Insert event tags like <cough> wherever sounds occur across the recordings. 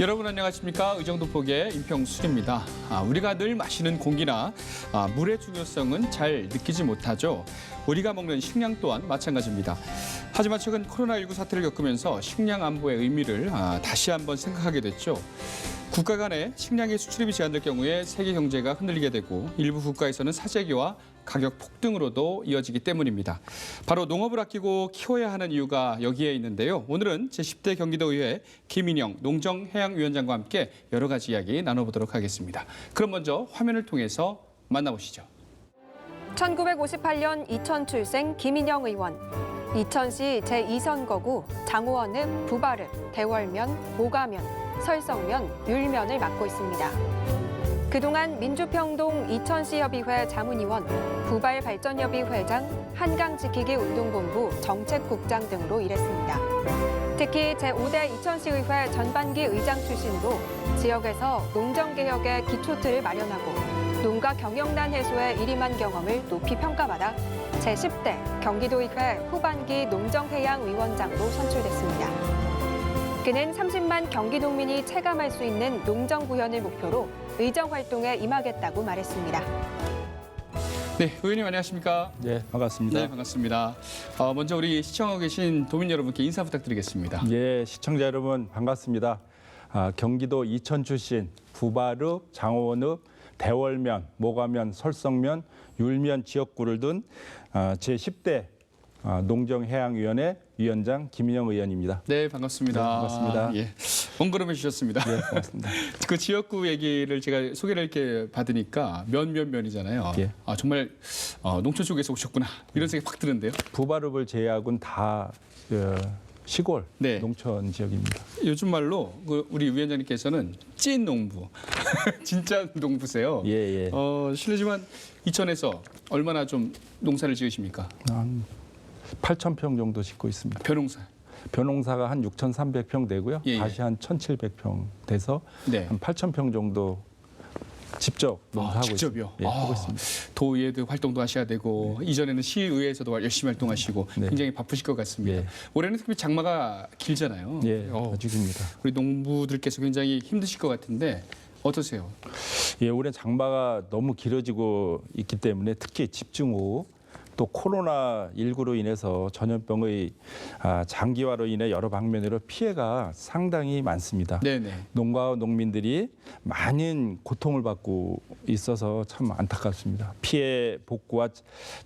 여러분 안녕하십니까 의정도 폭의 임평수입니다. 아, 우리가 늘 마시는 공기나 아, 물의 중요성은 잘 느끼지 못하죠. 우리가 먹는 식량 또한 마찬가지입니다. 하지만 최근 코로나19 사태를 겪으면서 식량 안보의 의미를 아, 다시 한번 생각하게 됐죠. 국가 간의 식량의 수출입이 제한될 경우에 세계 경제가 흔들리게 되고 일부 국가에서는 사재기와 가격 폭등으로도 이어지기 때문입니다. 바로 농업을 아끼고 키워야 하는 이유가 여기에 있는데요. 오늘은 제10대 경기도의회 김인영 농정해양위원장과 함께 여러 가지 이야기 나눠보도록 하겠습니다. 그럼 먼저 화면을 통해서 만나보시죠. 1958년 이천 출생 김인영 의원. 이천시 제2선거구 장호원읍 부바릅, 대월면, 모가면, 설성면, 율면을 맡고 있습니다. 그동안 민주평동 이천시협의회 자문위원, 부발발전협의 회장, 한강지키기 운동본부 정책국장 등으로 일했습니다. 특히 제5대 이천시의회 전반기 의장 출신으로 지역에서 농정개혁의 기초틀을 마련하고 농가 경영난 해소에 일임한 경험을 높이 평가받아 제10대 경기도의회 후반기 농정해양위원장으로 선출됐습니다. 그는 30만 경기도민이 체감할 수 있는 농정 구현을 목표로 의정 활동에 임하겠다고 말했습니다. 네, 의원님 안녕하십니까? 네, 반갑습니다. 네, 반갑습니다. 어, 먼저 우리 시청하고 계신 도민 여러분께 인사 부탁드리겠습니다. 예, 시청자 여러분 반갑습니다. 아, 경기도 이천 출신 부바릅, 장호원읍, 대월면, 모가면, 설성면, 율면 지역구를 둔 아, 제10대 아, 농정해양위원회 위원장 김인영 의원입니다. 네, 반갑습니다. 네, 반갑습니다. 예, 원걸음해 주셨습니다. 네, 반갑습니다. <laughs> 그 지역구 얘기를 제가 소개를 이렇게 받으니까 면면 면이잖아요. 예. 아 정말 어, 농촌 쪽에서 오셨구나 이런 생각이 확 드는데요. 부바릅을 제외하고는 다 어, 시골 네. 농촌 지역입니다. 요즘 말로 그 우리 위원장님께서는 찐 농부, <laughs> 진짜 농부세요. 예, 예. 어 실례지만 이천에서 얼마나 좀 농사를 지으십니까? 한 8천 평 정도 짓고 있습니다. 벼농사. 벼농사가 한 6,300평 되고요. 예, 예. 다시 한 1,700평 돼서 네. 한 8,000평 정도 직접 농사하고 아, 직접이요. 있습니다. 예, 아, 하고 있습니다. 도의회도 활동도 하셔야 되고 이전에는 시의회에서도 열심히 활동하시고 네. 굉장히 바쁘실 것 같습니다. 예. 올해는 특히 장마가 길잖아요. 예, 어, 아주 깁니다. 우리 농부들께서 굉장히 힘드실 것 같은데 어떠세요? 예, 올해 장마가 너무 길어지고 있기 때문에 특히 집중호우 또 코로나 19로 인해서 전염병의 아, 장기화로 인해 여러 방면으로 피해가 상당히 많습니다. 네네. 농가와 농민들이 많은 고통을 받고 있어서 참 안타깝습니다. 피해 복구와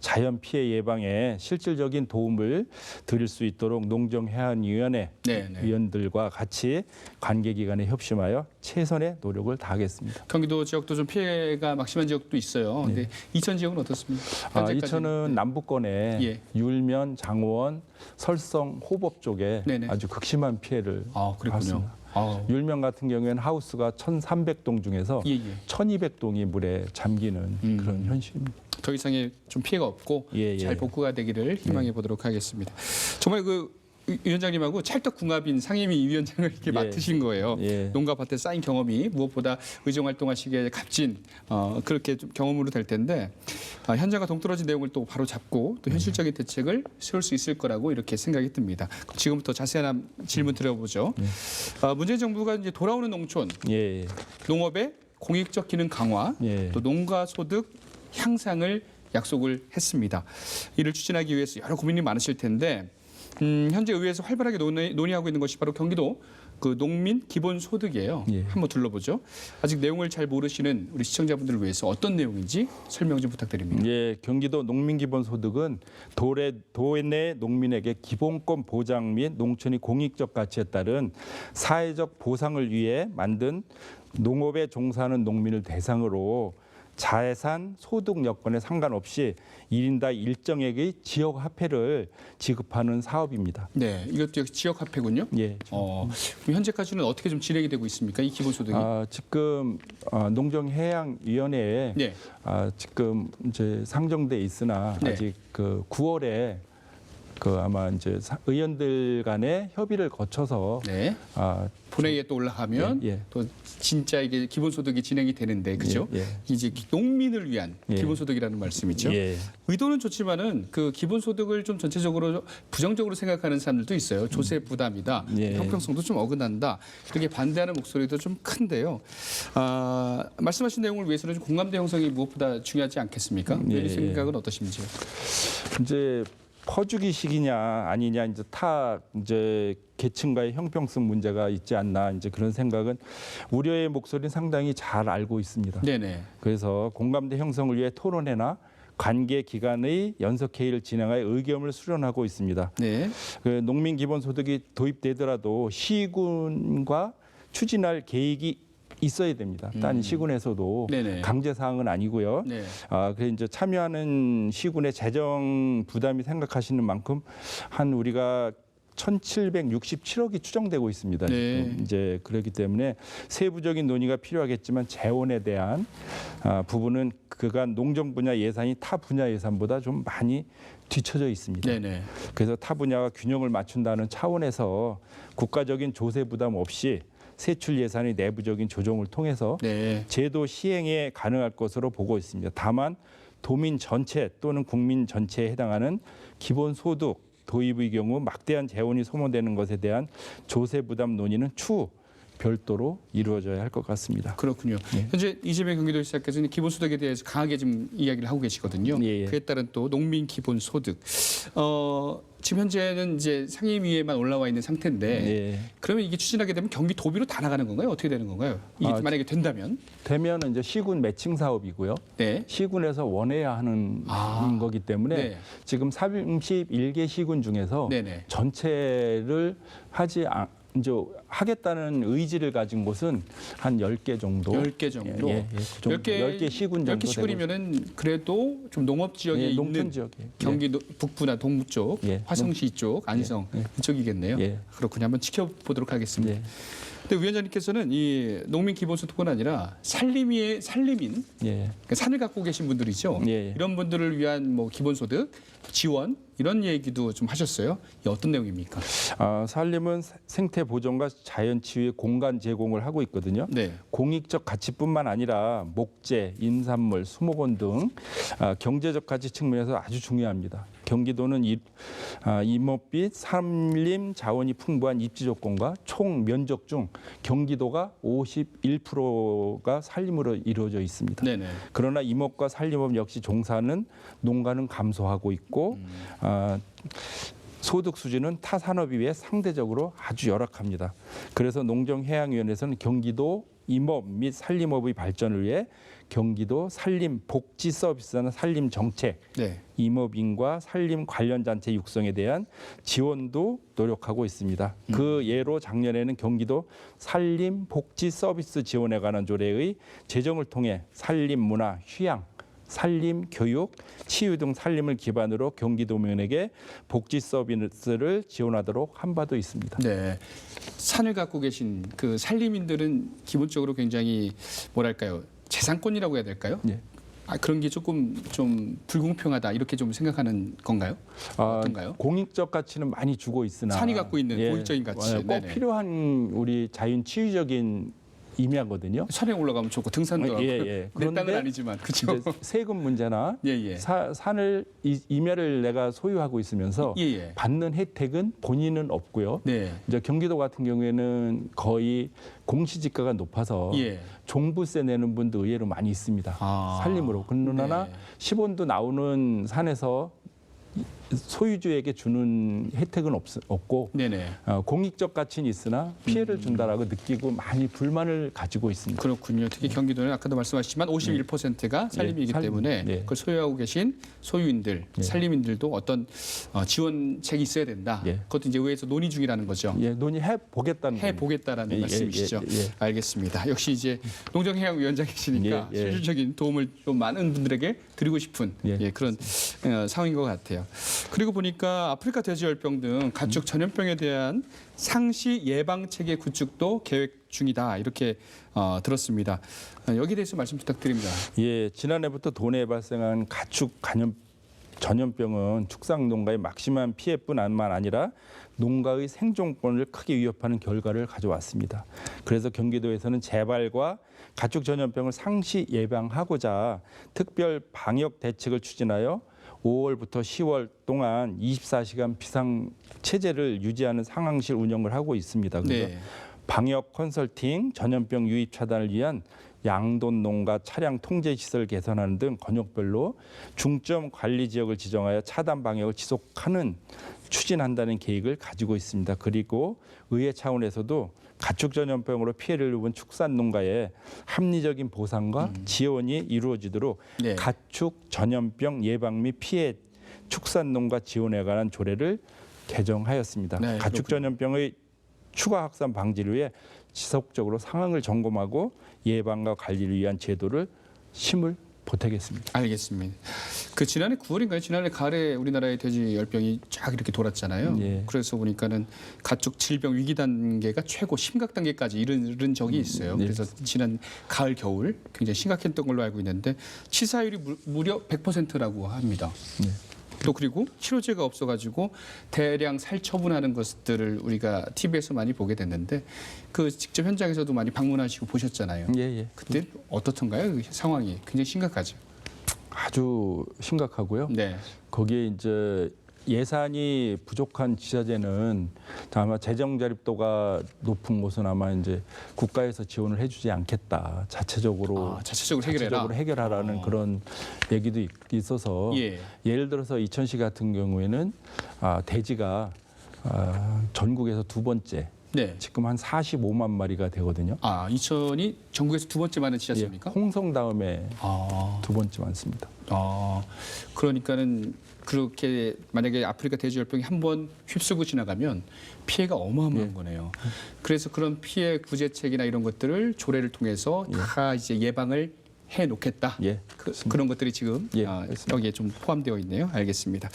자연 피해 예방에 실질적인 도움을 드릴 수 있도록 농정해안위원회 네네. 위원들과 같이 관계기관에 협심하여 최선의 노력을 다하겠습니다. 경기도 지역도 좀 피해가 막심한 지역도 있어요. 근데 이천 지역은 어떻습니까? 아. 이천은 남부권에 예. 율면, 장호원, 설성, 호법 쪽에 네네. 아주 극심한 피해를 아. 봤습니다. 아, 율면 같은 경우에는 하우스가 1,300동 중에서 예, 예. 1,200동이 물에 잠기는 음. 그런 현실입니다. 더 이상의 좀 피해가 없고 예, 예. 잘 복구가 되기를 희망해 보도록 하겠습니다. 정말 그 위- 위원장님하고 찰떡 궁합인 상임위 위원장을 이렇게 예. 맡으신 거예요. 예. 농가 밭에 쌓인 경험이 무엇보다 의정 활동하시기에 값진 어, 그렇게 좀 경험으로 될 텐데 아, 현장과 동떨어진 내용을 또 바로 잡고 또 현실적인 대책을 세울 수 있을 거라고 이렇게 생각이 듭니다. 지금부터 자세한 질문 드려보죠. 아, 문재인 정부가 이제 돌아오는 농촌 예, 농업의 공익적 기능 강화, 예. 또 농가 소득 향상을 약속을 했습니다. 이를 추진하기 위해서 여러 고민이 많으실 텐데 음, 현재 의회에서 활발하게 논의, 논의 하고 있는 것이 바로 경기도 그 농민 기본 소득이에요. 예. 한번 둘러보죠. 아직 내용을 잘 모르시는 우리 시청자분들을 위해서 어떤 내용인지 설명 좀 부탁드립니다. 예, 경기도 농민 기본 소득은 도내, 도내 농민에게 기본권 보장 및 농촌의 공익적 가치에 따른 사회적 보상을 위해 만든 농업에 종사하는 농민을 대상으로 자산 소득 여건에 상관없이 일인당 일정액의 지역 화폐를 지급하는 사업입니다. 네, 이것도 역시 지역 화폐군요. 예. 어, 현재까지는 어떻게 좀 진행이 되고 있습니까? 이 기본 소득이. 아, 지금 아, 농정해양위원회에 네. 아, 지금 이제 상정돼 있으나 네. 아직 그 9월에 그 아마 이제 사- 의원들 간의 협의를 거쳐서 네. 아, 본회의에 또 올라가면 예, 예. 또 진짜 이게 기본소득이 진행이 되는데 그죠? 예, 예. 이제 농민을 위한 예. 기본소득이라는 말씀이죠. 예. 의도는 좋지만은 그 기본소득을 좀 전체적으로 부정적으로 생각하는 사람들도 있어요. 조세 부담이다, 예. 형평성도 좀 어긋난다 이렇게 반대하는 목소리도 좀 큰데요. 아, 말씀하신 내용을 위해서는 좀 공감대 형성이 무엇보다 중요하지 않겠습니까? 예, 이 예. 생각은 어떠신지요? 이제 퍼주기식이냐 아니냐 이제 타 이제 계층과의 형평성 문제가 있지 않나 이제 그런 생각은 우려의 목소리는 상당히 잘 알고 있습니다. 네네. 그래서 공감대 형성을 위해 토론회나 관계 기관의 연석 회의를 진행하여 의견을 수렴하고 있습니다. 네. 그 농민 기본소득이 도입되더라도 시군과 추진할 계획이 있어야 됩니다. 딴 음. 시군에서도 네네. 강제 사항은 아니고요. 네. 아, 그래 이제 참여하는 시군의 재정 부담이 생각하시는 만큼 한 우리가 1,767억이 추정되고 있습니다. 네. 지금 이제 그렇기 때문에 세부적인 논의가 필요하겠지만 재원에 대한 아, 부분은 그간 농정 분야 예산이 타 분야 예산보다 좀 많이 뒤처져 있습니다. 네네. 그래서 타 분야가 균형을 맞춘다는 차원에서 국가적인 조세 부담 없이 세출 예산의 내부적인 조정을 통해서 네. 제도 시행에 가능할 것으로 보고 있습니다. 다만 도민 전체 또는 국민 전체에 해당하는 기본 소득 도입의 경우 막대한 재원이 소모되는 것에 대한 조세 부담 논의는 추후 별도로 이루어져야 할 것 같습니다. 그렇군요. 예. 현재 이재명 경기도지사께서는 기본소득에 대해서 강하게 지금 이야기를 하고 계시거든요. 예, 예. 그에 따른 또 농민 기본소득. 어, 지금 현재는 이제 상임위에만 올라와 있는 상태인데 예. 그러면 이게 추진하게 되면 경기 도비로 다 나가는 건가요? 어떻게 되는 건가요? 이게 아, 만약에 된다면? 되면 이제 시군 매칭 사업이고요. 네. 시군에서 원해야 하는 아. 거기 때문에 네. 지금 31개 시군 중에서 네네. 전체를 하지 않, 이제 하겠다는 의지를 가진 곳은 한 10개 정도. 10개 정도. 예, 예, 그 정도. 10개, 10개 시군 정도 10개 시군이면은 그래도 좀 농업 지역에 예, 있는 농촌 지역에. 경기도 북부나 동부 쪽, 예. 화성시 쪽, 안성 예. 이쪽이겠네요. 예. 그렇군요. 한번 지켜보도록 하겠습니다. 예. 근데 위원장님께서는 이 농민 기본소득뿐 아니라 살림의 살림인 예. 그러니까 산을 갖고 계신 분들이죠. 예. 이런 분들을 위한 뭐 기본소득 지원 이런 얘기도 좀 하셨어요. 이 어떤 내용입니까? 아, 산림은 생태 보존과 자연 치유의 공간 제공을 하고 있거든요. 네. 공익적 가치뿐만 아니라 목재, 인삼물, 수목원 등 아, 경제적 가치 측면에서 아주 중요합니다. 경기도는 이, 아, 임업 산림 자원이 풍부한 입지 조건과 총 면적 중 경기도가 51%가 산림으로 이루어져 있습니다. 네네. 그러나 임업과 산림업 역시 종사는 농가는 감소하고 있고 아, 소득 수준은 타 산업에 비해 상대적으로 아주 열악합니다. 그래서 농정해양위원회에서는 경기도 임업 및 산림업의 발전을 위해 경기도 산림 복지 서비스나 산림 정책, 네. 임업인과 산림 관련 단체 육성에 대한 지원도 노력하고 있습니다. 그 예로 작년에는 경기도 산림 복지 서비스 지원에 관한 조례의 제정을 통해 산림 문화, 휴양, 산림 교육, 치유 등 산림을 기반으로 경기도민에게 복지 서비스를 지원하도록 한 바도 있습니다. 네. 산을 갖고 계신 그 산림인들은 기본적으로 굉장히 뭐랄까요? 재산권이라고 해야 될까요? 예. 아, 그런 게 조금 좀 불공평하다 이렇게 좀 생각하는 건가요? 아, 어떤가요? 공익적 가치는 많이 주고 있으나 산이 갖고 있는 공익적인 가치. 꼭 네네. 필요한 우리 자연 치유적인 의미하거든요. 산에 올라가면 좋고 등산도 하고 예, 예. 내 땅은 그런데 아니지만. 이제 세금 문제나 예, 예. 사- 산을 이, 임야를 내가 소유하고 있으면서 예, 예. 받는 혜택은 본인은 없고요. 네. 이제 경기도 같은 경우에는 거의 공시지가가 높아서 예. 종부세 내는 분도 의외로 많이 있습니다. 아. 산림으로. 그러나 네. 10원도 나오는 산에서 소유주에게 주는 혜택은 없, 없고 네네. 어, 공익적 가치는 있으나 피해를 음. 준다라고 느끼고 많이 불만을 가지고 있습니다. 그렇군요. 특히 경기도는 아까도 말씀하셨지만 51%가 산림이기 예, 산림. 때문에 예. 그걸 소유하고 계신 소유인들, 예. 산림인들도 어떤 어, 지원책이 있어야 된다. 예. 그것도 이제 의회에서 논의 중이라는 거죠. 예, 논의해 보겠다는 해 보겠다라는 예, 예, 말씀이시죠. 예, 예. 알겠습니다. 역시 이제 농정해양위원장이시니까 예, 예. 실질적인 도움을 좀 많은 분들에게 드리고 싶은 예. 예, 그런 어, 상황인 것 같아요. 그리고 보니까 아프리카 돼지열병 등 가축 전염병에 대한 상시 예방 체계 구축도 계획 중이다 이렇게 어, 들었습니다. 어, 여기에 대해서 말씀 부탁드립니다. 예, 지난해부터 도내에 발생한 가축 간염 전염병은 축산 농가의 막심한 피해뿐만 아니라 농가의 생존권을 크게 위협하는 결과를 가져왔습니다. 그래서 경기도에서는 재발과 가축 전염병을 상시 예방하고자 특별 방역 대책을 추진하여 5월부터 10월 동안 24시간 비상 체제를 유지하는 상황실 운영을 하고 있습니다. 그래서 네. 방역 컨설팅, 전염병 유입 차단을 위한 양돈 농가 차량 통제 시설 개선하는 등 권역별로 중점 관리 지역을 지정하여 차단 방역을 지속하는 추진한다는 계획을 가지고 있습니다. 그리고 의회 차원에서도 가축 전염병으로 피해를 입은 축산 농가에 합리적인 보상과 지원이 이루어지도록 음. 네. 가축 전염병 예방 및 피해 축산 농가 지원에 관한 조례를 개정하였습니다. 네, 가축. 전염병의 추가 확산 방지를 위해 지속적으로 상황을 점검하고 예방과 관리를 위한 제도를 힘을 보태겠습니다. 알겠습니다. 그 지난해 9월인가요? 지난해 가을에 우리나라의 돼지 열병이 쫙 이렇게 돌았잖아요. 예. 그래서 보니까는 가축 질병 위기 단계가 최고 심각 단계까지 이른 적이 있어요. 네. 그래서 지난 가을 겨울 굉장히 심각했던 걸로 알고 있는데 치사율이 무- 무려 100%라고 합니다. 네. 또 그리고 치료제가 없어가지고 대량 살처분하는 것들을 우리가 TV에서 많이 보게 됐는데 그 직접 현장에서도 많이 방문하시고 보셨잖아요. 예, 예. 그때 어떻던가요? 그 상황이 굉장히 심각하죠. 아주 심각하고요. 네. 거기에 이제 예산이 부족한 지자체는 아마 재정 자립도가 높은 곳은 아마 이제 국가에서 지원을 해주지 않겠다. 자체적으로 아, 자체적으로 해결해라. 자체적으로 해결하라는 어. 그런 얘기도 있- 있어서 예. 예를 들어서 이천시 같은 경우에는 아, 돼지가 아, 전국에서 두 번째 네. 지금 한 45만 마리가 되거든요. 아, 이천이 전국에서 두 번째 많은 예, 지자체입니까? 홍성 다음에 아, 두 번째 많습니다. 아, 그러니까는 그렇게 만약에 아프리카 돼지열병이 한 번 휩쓸고 지나가면 피해가 어마어마한 예. 거네요. 그래서 그런 피해 구제책이나 이런 것들을 조례를 통해서 다 이제 예방을 해 놓겠다. 예, 그, 그런 것들이 지금 예, 아, 알겠습니다. 여기에 좀 포함되어 있네요. 알겠습니다.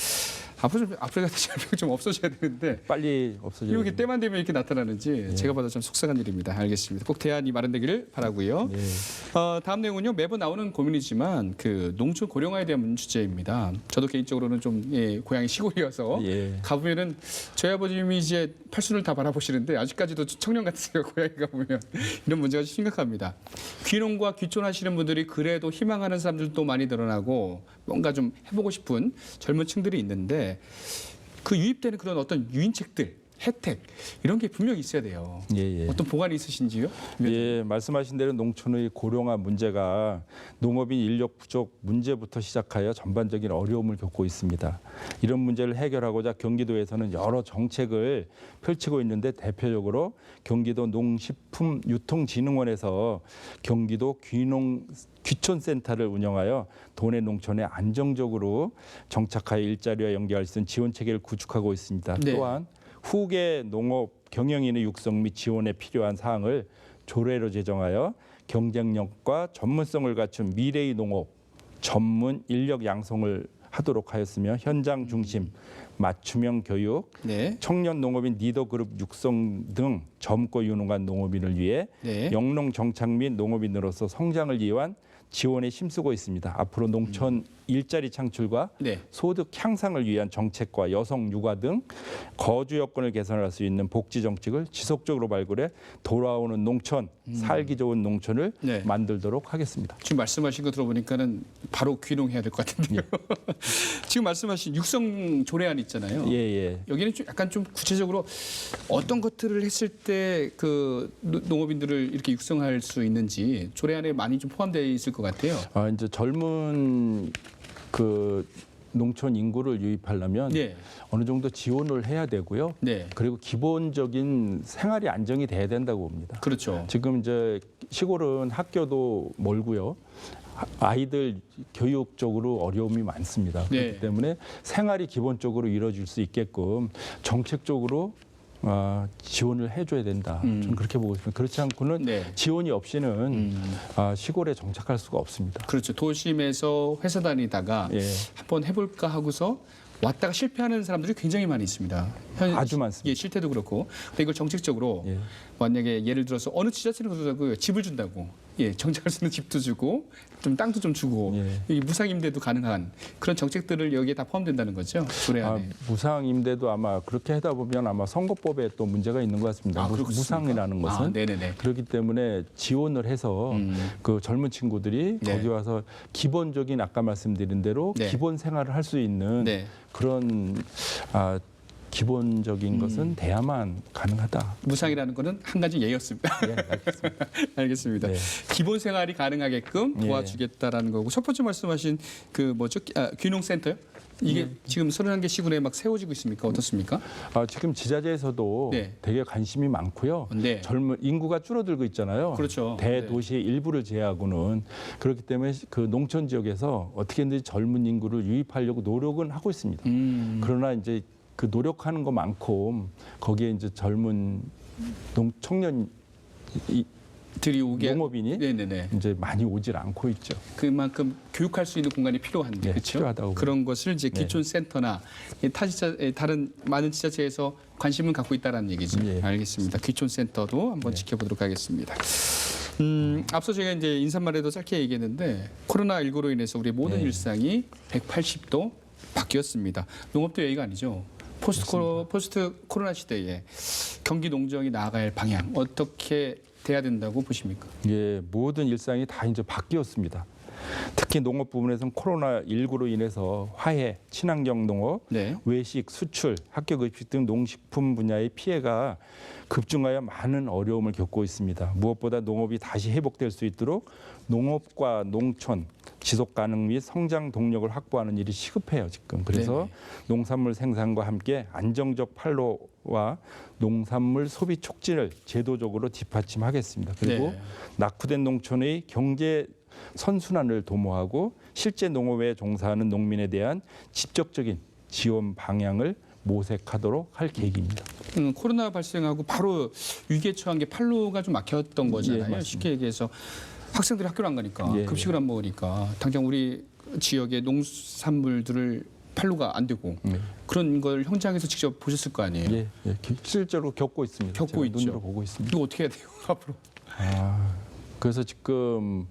앞으로 좀 아프리카 돼지열병 좀 없어져야 되는데 빨리 없어져야 이렇게 됩니다. 때만 되면 이렇게 나타나는지 제가 봐도 좀 속상한 일입니다. 알겠습니다. 꼭 대안이 마련되기를 바라고요. 예. 어, 다음 내용은요 매번 나오는 고민이지만 그 농촌 고령화에 대한 주제입니다. 저도 개인적으로는 좀 예, 고향이 시골이어서 예. 가보면은 저희 아버님이 이제 팔순을 다 바라보시는데 아직까지도 청년 같으세요 <laughs> 고향에 가보면 이런 문제가 심각합니다. 귀농과 귀촌하시는 분들이 그래도 희망하는 사람들도 많이 늘어나고 뭔가 좀 해보고 싶은 젊은 층들이 있는데 그 유입되는 그런 어떤 유인책들 혜택 이런 게 분명히 있어야 돼요. 예, 예. 어떤 보관이 있으신지요? 예, 말씀하신 대로 농촌의 고령화 문제가 농업인 인력 부족 문제부터 시작하여 전반적인 어려움을 겪고 있습니다. 이런 문제를 해결하고자 경기도에서는 여러 정책을 펼치고 있는데 대표적으로 경기도 농식품 유통진흥원에서 경기도 귀농 귀촌센터를 운영하여 도내 농촌에 안정적으로 정착하여 일자리와 연계할 수 있는 지원 체계를 구축하고 있습니다. 네. 또한 후계 농업 경영인의 육성 및 지원에 필요한 사항을 조례로 제정하여 경쟁력과 전문성을 갖춘 미래의 농업 전문 인력 양성을 하도록 하였으며 현장 중심 맞춤형 교육, 네. 청년 농업인 리더 그룹 육성 등 젊고 유능한 농업인을 위해 네. 영농 정착 및 농업인으로서 성장을 위한 지원에 힘쓰고 있습니다. 앞으로 농촌 일자리 창출과 네. 소득 향상을 위한 정책과 여성 육아 등 거주 여건을 개선할 수 있는 복지 정책을 지속적으로 발굴해 돌아오는 농촌, 살기 좋은 농촌을 네. 만들도록 하겠습니다. 지금 말씀하신 거 들어보니까는 바로 귀농해야 될 것 같은데요. <laughs> 지금 말씀하신 육성 조례안 있잖아요. 예, 예. 여기는 좀 약간 좀 구체적으로 어떤 것들을 했을 때 그 농업인들을 이렇게 육성할 수 있는지 조례안에 많이 좀 포함되어 있을 것 같아요. 아, 이제 젊은 그 농촌 인구를 유입하려면 네, 어느 정도 지원을 해야 되고요. 네, 그리고 기본적인 생활이 안정이 돼야 된다고 봅니다. 그렇죠. 지금 이제 시골은 학교도 멀고요. 아- 아이들 교육적으로 어려움이 많습니다. 네. 그렇기 때문에 생활이 기본적으로 이루어질 수 있게끔 정책적으로 아, 지원을 해줘야 된다. 음. 저는 그렇게 보고 있습니다. 그렇지 않고는 네. 지원이 없이는 음, 아, 시골에 정착할 수가 없습니다. 그렇죠. 도심에서 회사 다니다가 예. 한번 해볼까 하고서 왔다가 실패하는 사람들이 굉장히 많이 있습니다. 현- 아주 많습니다. 예, 실태도 그렇고. 근데 이걸 정책적으로 예. 만약에 예를 들어서 어느 지자체는 그러더라고요. 집을 준다고. 예, 정착할 수 있는 집도 주고 좀 땅도 좀 주고 예. 이 무상 임대도 가능한 그런 정책들을 여기에 다 포함된다는 거죠. 조례 아, 안에. 무상 임대도 아마 그렇게 하다 보면 아마 선거법에 또 문제가 있는 것 같습니다. 아, 무- 그렇습니까? 무상이라는 것은 아, 네네네. 그렇기 때문에 지원을 해서 음. 그 젊은 친구들이 네. 거기 와서 기본적인 아까 말씀드린 대로 네. 기본 생활을 할 수 있는 네. 그런 아, 음. 기본적인 것은 돼야만 가능하다. 무상이라는 거는 한 가지 예였습니다. 예, 알겠습니다. <laughs> 알겠습니다. 네. 기본 생활이 가능하게끔 예. 도와주겠다라는 거고 첫 번째 말씀하신 그 뭐죠? 아, 귀농센터요? 이게 예. 지금 31개 시군에 막 세워지고 있습니까? 어떻습니까? 아, 지금 지자체에서도 네. 되게 관심이 많고요. 네. 젊은 인구가 줄어들고 있잖아요. 그렇죠. 대도시의 일부를 제외하고는 그렇기 때문에 그 농촌 지역에서 어떻게든지 젊은 인구를 유입하려고 노력은 하고 있습니다. 음. 그러나 이제 그 노력하는 것만큼 거기에 이제 젊은 농 청년 이 들이 오게 농업인이 네네네. 이제 많이 오질 않고 있죠. 그만큼 교육할 수 있는 공간이 필요한데 네, 그렇죠? 필요하다고 그런 것을 이제 네. 귀촌센터나 이 타지자 에, 다른 많은 지자체에서 관심을 갖고 있다는 얘기죠. 예. 알겠습니다. 귀촌센터도 한번 지켜보도록 하겠습니다. 음, 앞서 제가 이제 인사말에도 짧게 얘기했는데 코로나 19로 인해서 우리 모든 네. 일상이 180도 바뀌었습니다. 농업도 얘기가 아니죠. 포스트, 코로, 포스트 코로나 시대에 경기 농정이 나아갈 방향 어떻게 돼야 된다고 보십니까? 예, 모든 일상이 다 이제 바뀌었습니다. 특히 농업 부분에서는 코로나 19로 인해서 화해, 친환경 농업, 네. 외식, 수출, 학교 급식 등 농식품 분야의 피해가 급증하여 많은 어려움을 겪고 있습니다. 무엇보다 농업이 다시 회복될 수 있도록 농업과 농촌 지속 가능 및 성장 동력을 확보하는 일이 시급해요 지금. 그래서 네네. 농산물 생산과 함께 안정적 판로와 농산물 소비 촉진을 제도적으로 뒷받침하겠습니다. 그리고 네. 낙후된 농촌의 경제 선순환을 도모하고 실제 농업에 종사하는 농민에 대한 직접적인 지원 방향을 모색하도록 할 계획입니다. 음, 코로나 발생하고 바로 위기에 처한 게 팔로가 좀 막혔던 거잖아요. 맞습니다. 쉽게 얘기해서 학생들이 학교를 안 가니까 예, 급식을 안 먹으니까 당장 우리 지역의 농산물들을 팔로가 안 되고 네. 그런 걸 현장에서 직접 보셨을 거 아니에요. 예, 예, 기- 실제로 겪고 있습니다. 겪고 있죠. 눈으로 보고 있습니다. 이거 어떻게 해야 돼요 <laughs> 앞으로? 아, 그래서 지금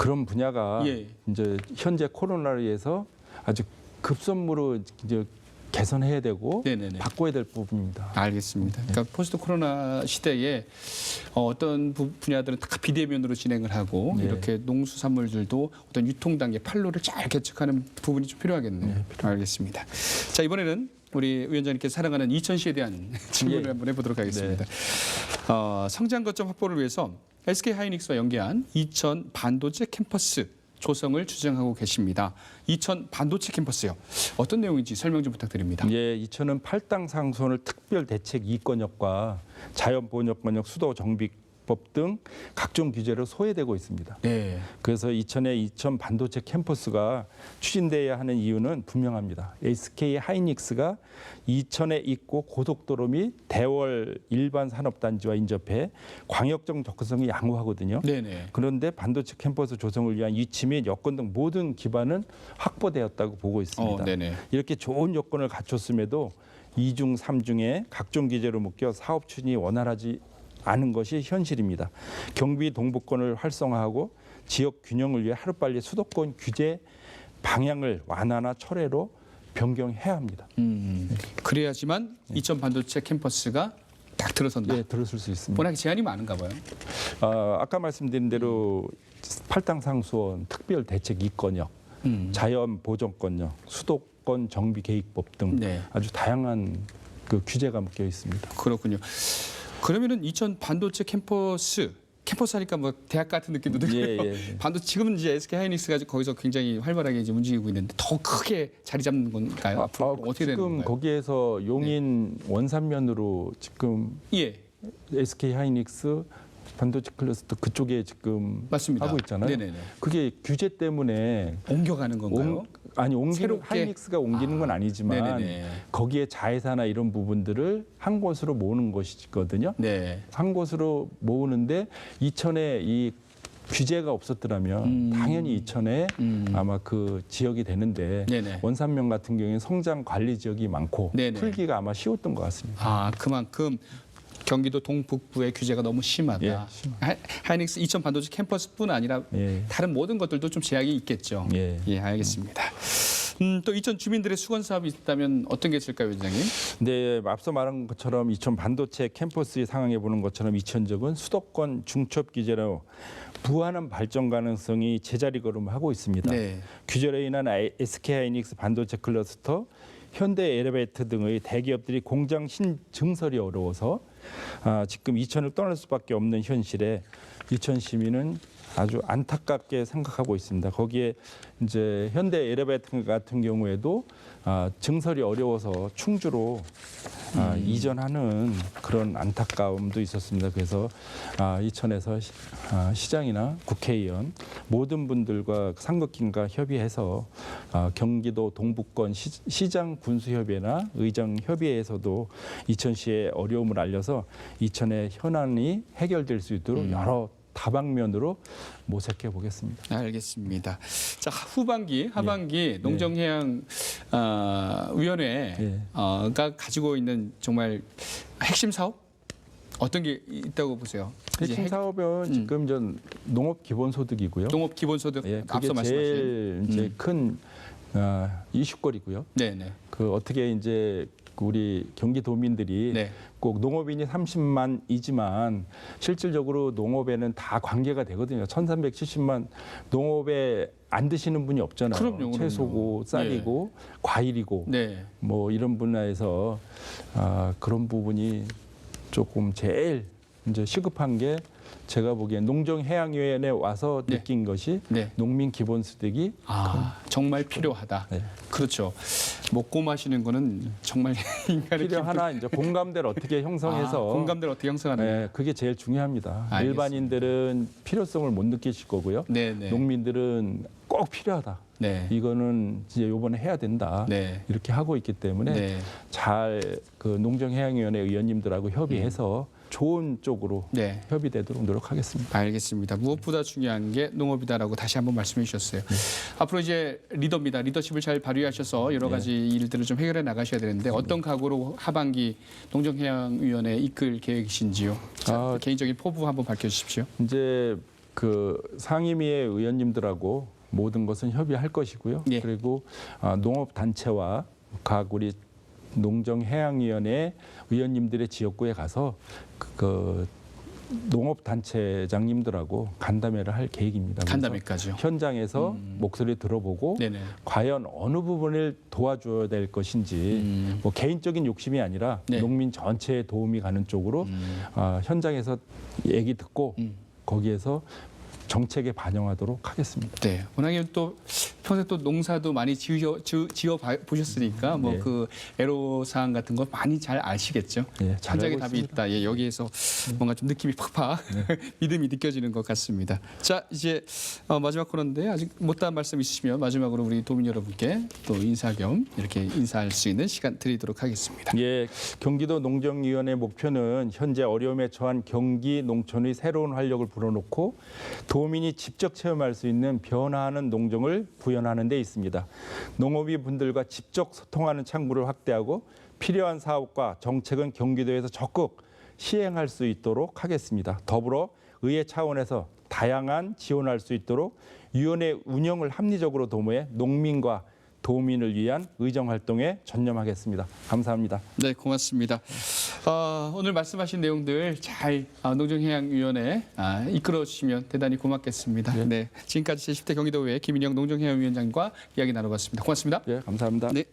그런 분야가 예. 이제 현재 코로나로 인해서 아주 급선무로 이제 개선해야 되고 네네네. 바꿔야 될 부분입니다. 알겠습니다. 그러니까 포스트 코로나 시대에 어, 어떤 부- 분야들은 다 비대면으로 진행을 하고 네. 이렇게 농수산물들도 어떤 유통 단계 판로를 잘 개척하는 부분이 좀 필요하겠네요. 네, 알겠습니다. 자 이번에는 우리 위원장님께서 사랑하는 2000시에 대한 <laughs> <laughs> 질문을 예. 한번 해보도록 하겠습니다. 어, 성장 거점 확보를 위해서 SK 하이닉스와 연계한 2000 반도체 캠퍼스 조성을 추진하고 계십니다. 2000 반도체 캠퍼스요. 어떤 내용인지 설명 좀 부탁드립니다. 예, 이천은 팔당 상수원을 특별 대책 이권역과 자연 보존권역 수도 정비 법 등 각종 규제로 소외되고 있습니다. 네. 그래서 이천의 이천 반도체 캠퍼스가 추진돼야 하는 이유는 분명합니다. SK 하이닉스가 이천에 있고 고속도로 및 대월 일반 산업단지와 인접해 광역적 접근성이 양호하거든요. 네네. 그런데 반도체 캠퍼스 조성을 위한 위치 및 여건 등 모든 기반은 확보되었다고 보고 있습니다. 어, 네네. 이렇게 좋은 요건을 갖췄음에도 이중 삼중에 각종 규제로 묶여 사업 추진이 원활하지 않은 것이 현실입니다. 경비 동북권을 활성화하고 지역 균형을 위해 하루빨리 수도권 규제 방향을 완화나 철회로 변경해야 합니다. 음, 그래야지만 이천 반도체 캠퍼스가 딱 들어선다. 네, 들었을 수 있습니다. 워낙 제한이 많은가 봐요. 아, 아까 말씀드린 대로 팔당 상수원 특별 대책 이권역, 음. 자연 보존권역, 수도권 정비 계획법 등 네, 아주 다양한 그 규제가 묶여 있습니다. 그렇군요. 그러면은 이천 반도체 캠퍼스 캠퍼스 하니까 뭐 대학 같은 느낌도 들고요. 예, 예. 반도 지금은 이제 SK 하이닉스가 거기서 굉장히 활발하게 이제 움직이고 있는데 더 크게 자리 잡는 건가요? 앞으로 어떻게 되는 지금 건가요? 거기에서 용인 원산면으로 지금 예, SK 하이닉스 반도체 클러스터 그쪽에 지금 맞습니다. 하고 있잖아요. 네네네. 그게 규제 때문에 옮겨가는 건가요? 옮, 아니 옮기는? 하이닉스가 옮기는 건 아, 아니지만 네네네. 거기에 자회사나 이런 부분들을 한 곳으로 모으는 것이거든요. 네. 한 곳으로 모으는데 이천에 이 규제가 없었더라면 음. 당연히 이천에 음. 아마 그 지역이 되는데 네네. 원산면 같은 경우에는 성장 관리 지역이 많고 네네. 풀기가 아마 쉬웠던 것 같습니다. 아 그만큼 경기도 동북부의 규제가 너무 심하다. 예, 심하- 하- 하이닉스 이천 반도체 캠퍼스뿐 아니라 예. 다른 모든 것들도 좀 제약이 있겠죠. 예. 알겠습니다. 음, 또 이천 주민들의 수건 사업이 있다면 어떤 게 있을까요, 위원장님? 네, 앞서 말한 것처럼 이천 반도체 캠퍼스의 상황에 보는 것처럼 이천적은 수도권 중첩 규제로 부하는 발전 가능성이 제자리 걸음하고 있습니다. 네. 규제로 인한 SK 하이닉스 반도체 클러스터, 현대 엘리베이터 등의 대기업들이 공장 신증설이 어려워서 아, 지금 이천을 떠날 수밖에 없는 현실에 이천 시민은 아주 안타깝게 생각하고 있습니다. 거기에 이제 현대 엘리베이터 같은 경우에도 아, 증설이 어려워서 충주로 아, 이전하는 그런 안타까움도 있었습니다. 그래서 아, 이천에서 시, 아, 시장이나 국회의원 모든 분들과 상급기관과 협의해서 아, 경기도 동북권 시, 장 군수협의회나 의정협의회에서도 이천시의 어려움을 알려서 이천의 현안이 해결될 수 있도록 여러 다방면으로 모색해 보겠습니다. 알겠습니다. 자 후반기, 하반기 농정해양 어, 위원회가 예. 가지고 있는 정말 핵심 사업 어떤 게 있다고 보세요? 이제 핵심 핵- 사업은 지금 전 농업 기본소득이고요. 농업 기본소득 예, 그게 앞서 말씀하신 제일 이제 음. 큰 아, 이슈거리고요. 네네 그 어떻게 이제 우리 경기도민들이 네. 꼭 농업인이 30만이지만 실질적으로 농업에는 다 관계가 되거든요. 1,370만 농업에 안 드시는 분이 없잖아요. 그럼요, 그럼요. 채소고 쌀이고 과일이고 네. 뭐 이런 분야에서 아, 그런 부분이 조금 제일 이제 시급한 게 제가 보기엔 농정해양위원회 와서 네. 느낀 것이 네. 농민 기본소득이 아 정말 필요하다. 네. 그렇죠. 먹고 마시는 거는 정말 <laughs> 인간의 필요 하나 이제 공감대를 어떻게 형성해서 아, 공감대를 어떻게 형성하는 네, 그게 제일 중요합니다. 알겠습니다. 일반인들은 필요성을 못 느끼실 거고요. 네네. 농민들은 꼭 필요하다. 네. 이거는 이제 요번에 해야 된다. 네. 이렇게 하고 있기 때문에 네. 잘그 농정해양위원회 의원님들하고 협의해서 좋은 쪽으로 네. 협의되도록 노력하겠습니다. 알겠습니다. 무엇보다 중요한 게 농업이다라고 다시 한번 말씀해 주셨어요. 앞으로 이제 리더입니다. 리더십을 잘 발휘하셔서 여러 네. 가지 일들을 좀 해결해 나가셔야 되는데 어떤 각오로 하반기 농정해양위원회 이끌 계획이신지요? 자, 아. 개인적인 포부 한번 밝혀주십시오. 이제 그 상임위의 의원님들하고 모든 것은 협의할 것이고요. 예. 그리고 아, 농업 단체와 각 우리 농정해양위원회 의원님들의 지역구에 가서 그, 그 농업 단체장님들하고 간담회를 할 계획입니다. 간담회까지요. 현장에서 음. 목소리 들어보고 네네. 과연 어느 부분을 도와줘야 될 것인지 음. 뭐 개인적인 욕심이 아니라 네. 농민 전체에 도움이 가는 쪽으로 음. 아, 현장에서 얘기 듣고 음. 거기에서 정책에 반영하도록 하겠습니다. 네, 워낙에 또 평소에 또 농사도 많이 지어 지어, 보셨으니까 뭐 네. 그 애로 사항 같은 거 많이 잘 아시겠죠. 예, 잘 알고 답이 있습니다. 있다. 예, 여기에서 뭔가 좀 느낌이 팍팍 <laughs> 믿음이 느껴지는 것 같습니다. 자, 이제 어, 마지막 코너인데 아직 못다한 말씀 있으시면 마지막으로 우리 도민 여러분께 또 인사 겸 이렇게 인사할 수 있는 시간 드리도록 하겠습니다. 예, 경기도 농정위원회 목표는 현재 어려움에 처한 경기 농촌의 새로운 활력을 불어넣고 도 민이 직접 체험할 수 있는 변화하는 농정을 구현하는 데 있습니다. 농업이 분들과 직접 소통하는 창구를 확대하고 필요한 사업과 정책은 경기도에서 적극 시행할 수 있도록 하겠습니다. 더불어 의회 차원에서 다양한 지원할 수 있도록 위원회 운영을 합리적으로 도모해 농민과 도민을 위한 의정 활동에 전념하겠습니다. 감사합니다. 네, 고맙습니다. 어, 오늘 말씀하신 내용들 잘 아, 농정해양위원회 아, 이끌어 주시면 대단히 고맙겠습니다. 네, 지금까지 제10대 경기도의회 김인영 농정해양위원장과 이야기 나눠봤습니다. 고맙습니다. 예, 감사합니다. 네.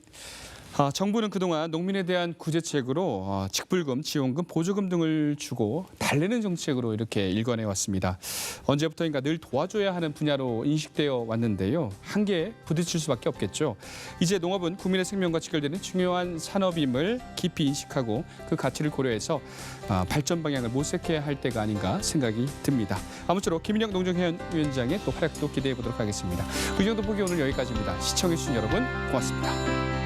아, 정부는 그동안 농민에 대한 구제책으로 어, 직불금, 지원금, 보조금 등을 주고 달래는 정책으로 이렇게 일관해 왔습니다. 언제부터인가 늘 도와줘야 하는 분야로 인식되어 왔는데요. 한계에 부딪힐 수밖에 없겠죠. 이제 농업은 국민의 생명과 직결되는 중요한 산업임을 깊이 인식하고 그 가치를 고려해서 아, 발전 방향을 모색해야 할 때가 아닌가 생각이 듭니다. 아무쪼록 김인영 농정위원장의 또 활약도 기대해 보도록 하겠습니다. 그 정도 보기 오늘 여기까지입니다. 시청해주신 여러분 고맙습니다.